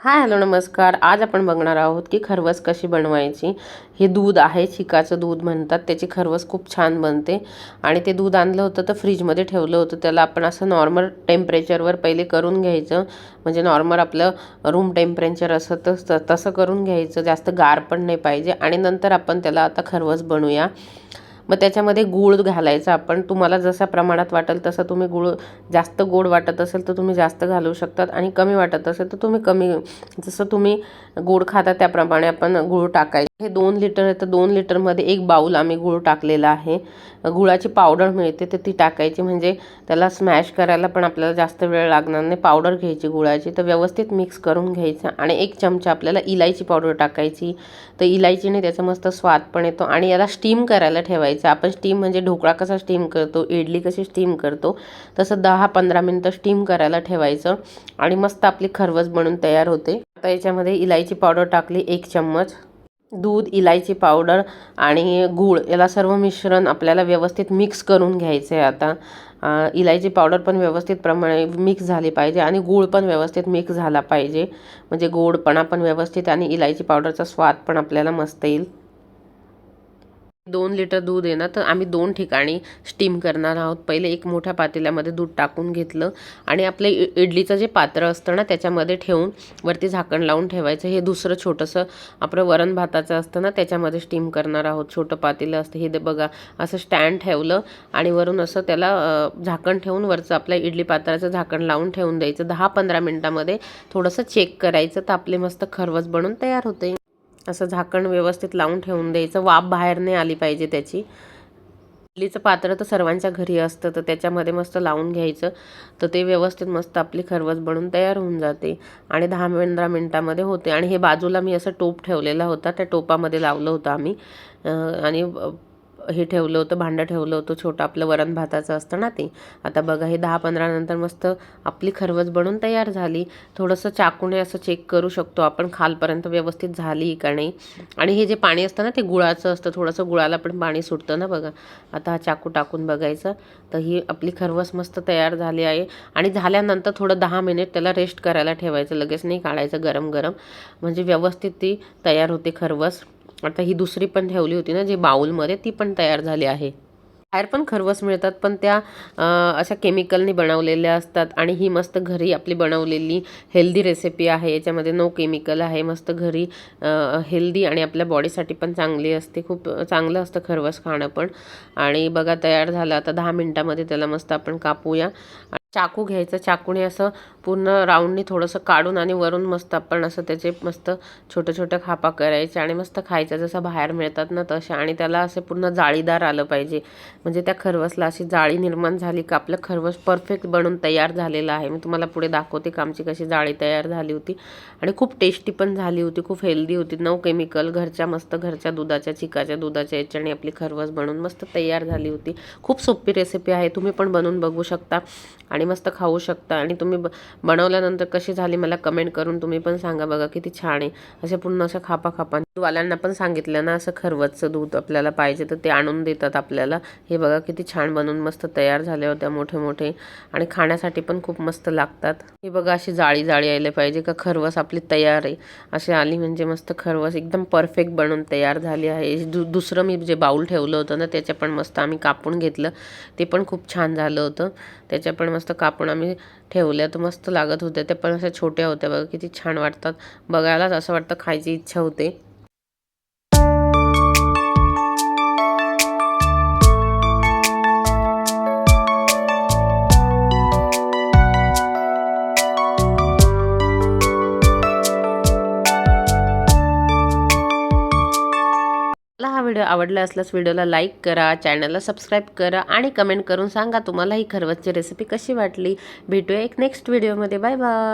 Hi hello नमस्कार. आज आपण बघणार आहोत की खरवस कशी बनवायची. हे दूध आहे चिकाचं दूध म्हणतात. त्याची खरवस खूप छान बनते. आणि ते दूध आणलं होतं तर फ्रीजमध्ये ठेवलं होतं. त्याला आपण असं नॉर्मल टेम्परेचरवर पहिले करून घ्यायचं. म्हणजे नॉर्मल आपलं रूम टेम्परेचर असं तस तसं करून घ्यायचं. जास्त गार पण नाही पाहिजे. आणि नंतर आपण त्याला आता खरवस बनवूया. मग त्याच्यामध्ये गूळ घालायचा. आपण तुम्हाला जसा प्रमाणात वाटेल तसं तुम्ही गूळ जास्त गोड वाटत असेल तर तुम्ही जास्त घालू शकतात आणि कमी वाटत असेल तर तुम्ही कमी जसं तुम्ही गोड खाता त्याप्रमाणे आपण गूळ टाकायचं. हे दोन लिटर आहे तर दोन लिटरमध्ये एक बाऊल आम्ही गूळ टाकलेला आहे. गुळाची पावडर मिळते तर ती टाकायची. म्हणजे त्याला स्मॅश करायला पण आपल्याला जास्त वेळ लागणार नाही. पावडर घ्यायची गुळाची तर व्यवस्थित मिक्स करून घ्यायचं. आणि एक चमचा आपल्याला इलायची पावडर टाकायची. तर इलायचीने त्याचा मस्त स्वाद पण येतो आणि याला स्टीम करायला ठेवायचं. आपण स्टीम म्हणजे ढोकळा कसा स्टीम करतो इडली कशी स्टीम करतो तसं दहा पंधरा मिनटं स्टीम करायला ठेवायचं आणि मस्त आपली खरवस बनून तयार होते. आता याच्यामध्ये इलायची पावडर टाकली एक चम्मच. दूध इलायची पावडर आणि गूळ याला सर्व मिश्रण आपल्याला व्यवस्थित मिक्स करून घ्यायचं आहे आता इलायची पावडर पण व्यवस्थित प्रमाणे मिक्स झाली पाहिजे आणि गूळ पण व्यवस्थित मिक्स झाला पाहिजे. म्हणजे गोडपणा पण व्यवस्थित आणि इलायची पावडरचा स्वाद पण आपल्याला मस्त येईल. दोन लिटर दूध आहे ना तर आम्ही दोन ठिकाणी स्टीम करणार आहोत. पहिले एक मोठ्या पातेल्यामध्ये दूध टाकून घेतलं आणि आपलं इडलीचं जे पात्र असतं ना त्याच्यामध्ये ठेवून वरती झाकण लावून ठेवायचं. हे दुसरं छोटंसं आपलं वरण भाताचं असतं ना त्याच्यामध्ये स्टीम करणार आहोत. छोटं पातेलं असतं. हे बघा असं स्टँड ठेवलं आणि वरून असं त्याला झाकण ठेवून वरचं आपल्या इडली पात्राचं झाकण लावून ठेवून द्यायचं. दहा पंधरा मिनटामध्ये थोडंसं चेक करायचं तर आपले मस्त खरवस बनून तयार होते. असं झाकण व्यवस्थित लावून ठेवून द्यायचं. वाफ बाहेर नाही आली पाहिजे त्याची. इडलीचं पात्र तर सर्वांच्या घरी असतं तर त्याच्यामध्ये मस्त लावून घ्यायचं. तर ते व्यवस्थित मस्त आपली खरवस बनून तयार होऊन जाते आणि दहा पंधरा मिनटामध्ये होते. आणि हे बाजूला मी असं टोप ठेवलेला होता त्या टोपामध्ये लावलं होतं आम्ही. आणि हे ठेवलं होतं भांडं ठेवलं होतं छोटं आपलं वरण भाताचं असतं ना ते. आता बघा हे दहा पंधरा नंतर मस्त आपली खरवस बनून तयार झाली. थोडंसं चाकूने असं चेक करू शकतो आपण खालपर्यंत व्यवस्थित झाली का नाही. आणि हे जे पाणी असतं ना ते गुळाचं असतं. थोडंसं गुळाला पण पाणी सुटतं ना बघा. आता हा चाकू टाकून बघायचं. तर ही आपली खरवस मस्त तयार झाली आहे. आणि झाल्यानंतर थोडं दहा मिनिट त्याला रेस्ट करायला ठेवायचं. लगेच नाही काढायचं गरम गरम म्हणजे व्यवस्थित ती तयार होते खरवस. आता ही दुसरी पण ठेवली होती ना जी बाऊलमध्ये ती पण तयार झाली आहे. बाहेर पण खरवस मिळतात पण त्या अशा केमिकलनी बनवलेल्या असतात. आणि ही मस्त घरी आपली बनवलेली हेल्दी रेसिपी आहे. याच्यामध्ये नो केमिकल आहे. मस्त घरी हेल्दी आणि आपल्या बॉडीसाठी पण चांगली असते. खूप चांगलं असतं खरवस खाणं पण. आणि बघा तयार झालं. आता दहा मिनटामध्ये त्याला मस्त आपण कापूया. चाकू घ्यायचं. चाकूने असं पूर्ण राऊंडनी थोडंसं काढून आणि वरून मस्त आपण असं त्याचे मस्त छोट्या छोट्या खापा करायचे आणि मस्त खायचं जसं बाहेर मिळतात ना तशा आणि त्याला असे पूर्ण जाळीदार आलं पाहिजे. म्हणजे त्या खरवसला अशी जाळी निर्माण झाली का आपलं खरवस परफेक्ट बनून तयार झालेलं आहे. मी तुम्हाला पुढे दाखवते का आमची कशी जाळी तयार झाली होती. आणि खूप टेस्टी पण झाली होती खूप हेल्दी होती. नो केमिकल घरच्या मस्त घरच्या दुधाच्या चिकाच्या दुधाच्या याच्याने आपली खरवस बनवून मस्त तयार झाली होती. खूप सोपी रेसिपी आहे. तुम्ही पण बनवून बघू शकता. आणि आणि मस्त खाऊ शकता. आणि तुम्ही ब बनवल्यानंतर कशी झाली मला कमेंट करून तुम्ही पण सांगा बघा किती छान आहे. असे पूर्ण अशा खापा खापा दूधवाल्यांना पण सांगितलं ना असं खरवतचं दूध आपल्याला पाहिजे तर ते आणून देतात आपल्याला. हे बघा किती छान बनवून मस्त तयार झाले होत्या मोठे मोठे आणि खाण्यासाठी पण खूप मस्त लागतात. हे बघा अशी जाळी जाळी यायला पाहिजे का खरवस आपली तयार आहे. अशी आली म्हणजे मस्त खरवस एकदम परफेक्ट बनवून तयार झाली आहे. दु दुसरं मी जे बाऊल ठेवलं होतं ना त्याच्या पण मस्त आम्ही कापून घेतलं. ते पण खूप छान झालं होतं. त्याच्या पण मस्त कापून आम्ही ठेवल्या. तर मस्त लागत होत्या. त्या पण अशा छोट्या होत्या बघा. किती छान वाटतात. बघायलाच असं वाटतं खायची इच्छा होते. व्हिडिओ आवडला असल्यास व्हिडिओला लाईक करा चॅनलला सबस्क्राईब करा आणि कमेंट करून सांगा तुम्हाला ही खरवसची रेसिपी कशी वाटली. भेटूया एक नेक्स्ट व्हिडिओमध्ये बाय बाय